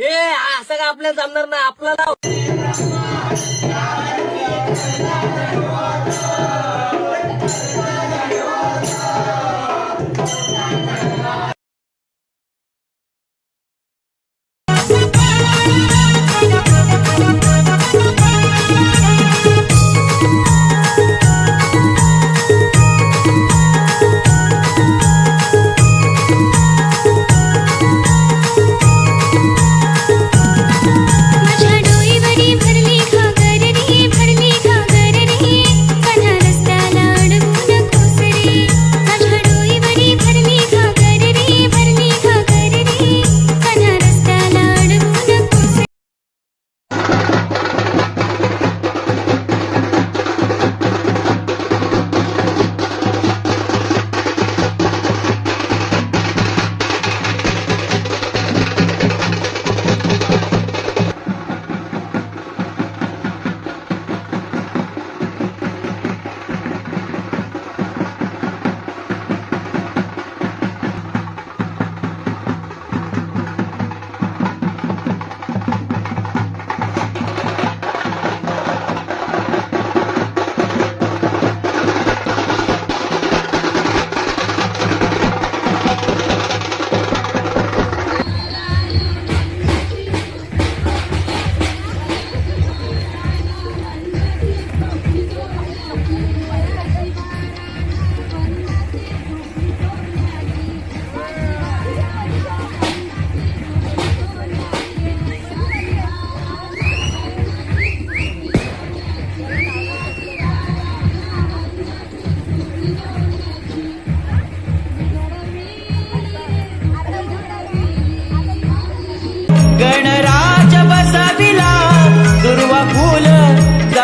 ए असं का आपल्या जमणार नाही? आपल्याला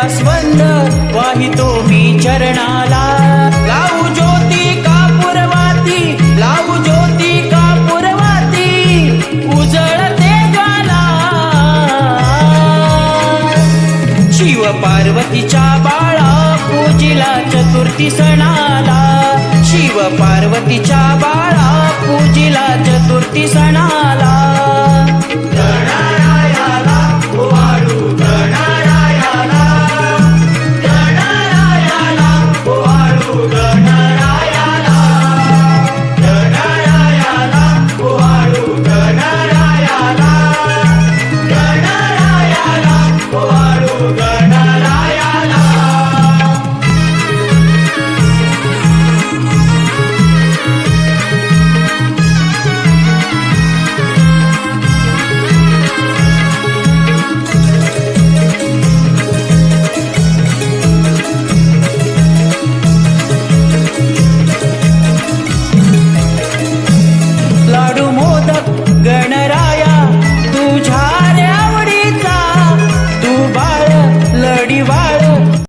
स्पंद वाहितो मी चरणाला. लावू ज्योती कापूरवाती लावू ज्योती कापूरवाती उजळते ज्वाला. शिव पार्वतीच्या बाळा पूजिला चतुर्थी सणाला. शिव पार्वतीच्या बाळा पूजिला चतुर्थी सणाला.